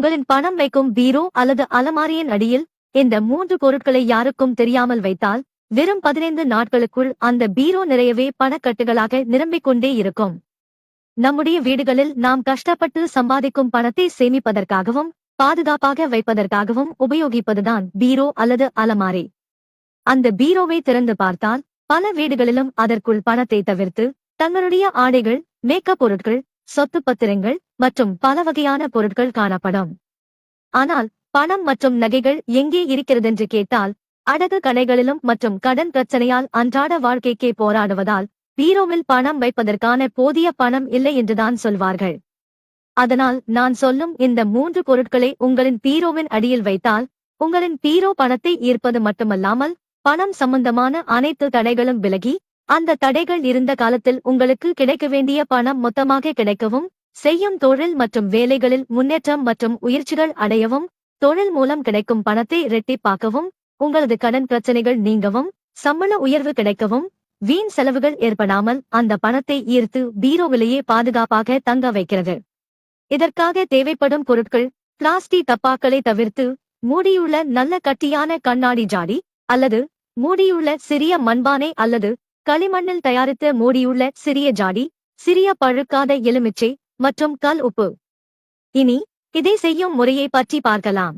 உங்களின் பணம் வைக்கும் பீரோ அல்லது அலமாரியின் அடியில் இந்த மூன்று பொருட்களை யாருக்கும் தெரியாமல் வைத்தால் வெறும் பதினைந்து நாட்களுக்குள் அந்த பீரோ நிறையவே பணக்கட்டுகளாக நிரம்பிக் கொண்டே இருக்கும். நம்முடைய வீடுகளில் நாம் கஷ்டப்பட்டு சம்பாதிக்கும் பணத்தை சேமிப்பதற்காகவும் பாதுகாப்பாக வைப்பதற்காகவும் உபயோகிப்பதுதான் பீரோ அல்லது அலமாரி. அந்த பீரோவை திறந்து பார்த்தால் பல வீடுகளிலும் அதற்குள் பணத்தை தவிர்த்து தங்களுடைய ஆடைகள் மேக்கப் பொருட்கள் சொத்து பத்திரங்கள் மற்றும் பல வகையான பொருட்கள் காணப்படும். ஆனால் பணம் மற்றும் நகைகள் எங்கே இருக்கிறதென்று கேட்டால் அடகு கடைகளிலும் மற்றும் கடன் பிரச்சனையால் அன்றாட வாழ்க்கைக்கே போராடுவதால் பீரோவில் பணம் வைப்பதற்கான போதிய பணம் இல்லை என்றுதான் சொல்வார்கள். அதனால் நான் சொல்லும் இந்த மூன்று பொருட்களை உங்களின் பீரோவின் அடியில் வைத்தால் உங்களின் பீரோ பணத்தை ஈர்ப்பது மட்டுமல்லாமல் பணம் சம்பந்தமான அனைத்து தடைகளும் விலகி அந்த தடைகள் இருந்த காலத்தில் உங்களுக்கு கிடைக்க வேண்டிய பணம் மொத்தமாக கிடைக்கவும் செய்யும் தொழில் மற்றும் வேலைகளில் முன்னேற்றம் மற்றும் உயர்ச்சிகள் அடையவும் தொழில் மூலம் கிடைக்கும் பணத்தை இரட்டிப்பாக்கவும் உங்களது கடன் பிரச்சனைகள் நீங்கவும் சம்பள உயர்வு கிடைக்கவும் வீண் செலவுகள் ஏற்படாமல் அந்த பணத்தை ஈர்த்து பீரோவிலேயே பாதுகாப்பாக தங்க வைக்கிறது. இதற்காக தேவைப்படும் பொருட்கள் பிளாஸ்டிக் டப்பாக்களை தவிர்த்து மூடியுள்ள நல்ல கட்டியான கண்ணாடி ஜாடி அல்லது மூடியுள்ள சிறிய மண்பானை அல்லது களிமண்ணில் தயாரித்த மூடியுள்ள சிறிய ஜாடி சிறிய பழுக்காத எலுமிச்சை மற்றும் கல் உப்பு. இனி இதை செய்யும் முறையை பற்றி பார்க்கலாம்.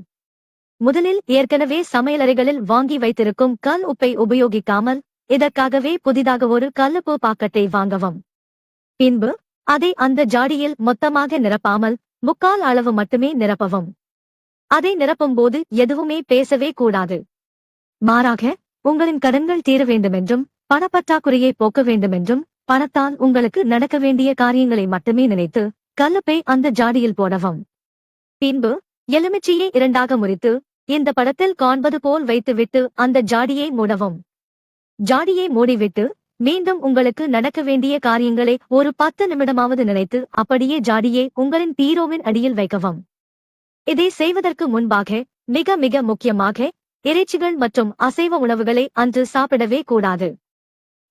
முதலில் ஏற்கனவே சமையலறைகளில் வாங்கி வைத்திருக்கும் கல் உப்பை உபயோகிக்காமல் இதற்காகவே புதிதாக ஒரு கல்லுப்பு பாக்கெட்டை வாங்கவும். பின்பு அதை அந்த ஜாடியில் மொத்தமாக நிரப்பாமல் முக்கால் அளவு மட்டுமே நிரப்பவும். அதை நிரப்பும் போது எதுவுமே பேசவே கூடாது. மாறாக உங்களின் கடன்கள் தீர வேண்டுமென்றும் பணப்பற்றாக்குறையை போக்க வேண்டுமென்றும் பணத்தால் உங்களுக்கு நடக்க வேண்டிய காரியங்களை மட்டுமே நினைத்து கல்லுப்பை அந்த ஜாடியில் போடவும். பின்பு எலுமிச்சியை இரண்டாக முறித்து இந்த படத்தில் காண்பது போல் வைத்துவிட்டு அந்த ஜாடியை மூடவும். ஜாடியை மூடிவிட்டு மீண்டும் உங்களுக்கு நடக்க வேண்டிய காரியங்களை ஒரு பத்து நிமிடமாவது நினைத்து அப்படியே ஜாடியை உங்களின் பீரோவின் அடியில் வைக்கவும். இதை செய்வதற்கு முன்பாக மிக மிக முக்கியமாக இறைச்சிகள் மற்றும் அசைவ உணவுகளை அன்று சாப்பிடவே கூடாது.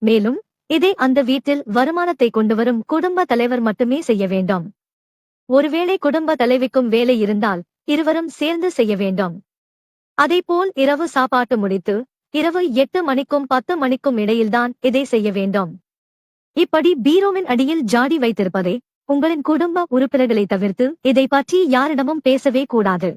மேலும் இதை அந்த வீட்டில் வருமானத்தை கொண்டுவரும் குடும்ப தலைவர் மட்டுமே செய்ய வேண்டும். ஒருவேளை குடும்ப தலைவிக்கும் வேலை இருந்தால் இருவரும் சேர்ந்து செய்ய வேண்டும். அதேபோல் இரவு சாப்பாட்டு முடித்து இரவு எட்டு மணிக்கும் பத்து மணிக்கும் இடையில்தான் இதை செய்ய வேண்டும். இப்படி பீரோவின் அடியில் ஜாடி வைத்திருப்பதே உங்களின் குடும்ப உறுப்பினர்களை தவிர்த்து இதை பற்றி யாரிடமும் பேசவே கூடாது.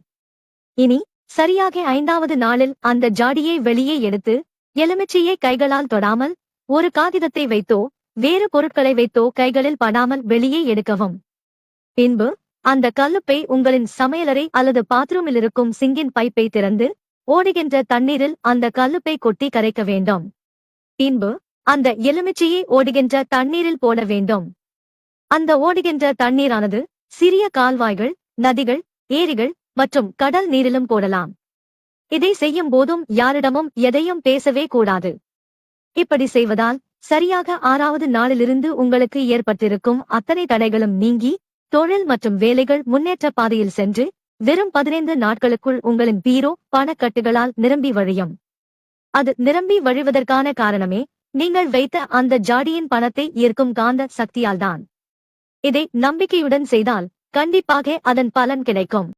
இனி சரியாக ஐந்தாவது நாளில் அந்த ஜாடியை வெளியே எடுத்து எலுமிச்சையை கைகளால் தொடாமல் ஒரு காகிதத்தை வைத்தோ வேறு பொருட்களை வைத்தோ கைகளில் படாமல் வெளியே எடுக்கவும். பின்பு அந்த கல்லுப்பை உங்களின் சமையலறை அல்லது பாத்ரூமில் இருக்கும் சிங்கின் பைப்பை திறந்து ஓடுகின்ற தண்ணீரில் அந்த கல்லுப்பை கொட்டி கரைக்க வேண்டும். பின்பு அந்த எலுமிச்சையை ஓடுகின்ற தண்ணீரில் போட வேண்டும். அந்த ஓடுகின்ற தண்ணீரானது சிறிய கால்வாய்கள் நதிகள் ஏரிகள் மற்றும் கடல் நீரிலும் போடலாம். இதை செய்யும் போதும் யாரிடமும் எதையும் பேசவே கூடாது. இப்படி செய்வதால் சரியாக ஆறாவது நாளிலிருந்து உங்களுக்கு ஏற்பட்டிருக்கும் அத்தனை தடைகளும் நீங்கி தொழில் மற்றும் வேலைகள் முன்னேற்ற பாதையில் சென்று வெறும் பதினைந்து நாட்களுக்குள் உங்களின் பீரோ பணக்கட்டுகளால் நிரம்பி வழியும். அது நிரம்பி வழிவதற்கான காரணமே நீங்கள் வைத்த அந்த ஜாடியின் பணத்தை ஈர்க்கும் காந்த சக்தியால்தான். இதை நம்பிக்கையுடன் செய்தால் கண்டிப்பாக அதன் பலன் கிடைக்கும்.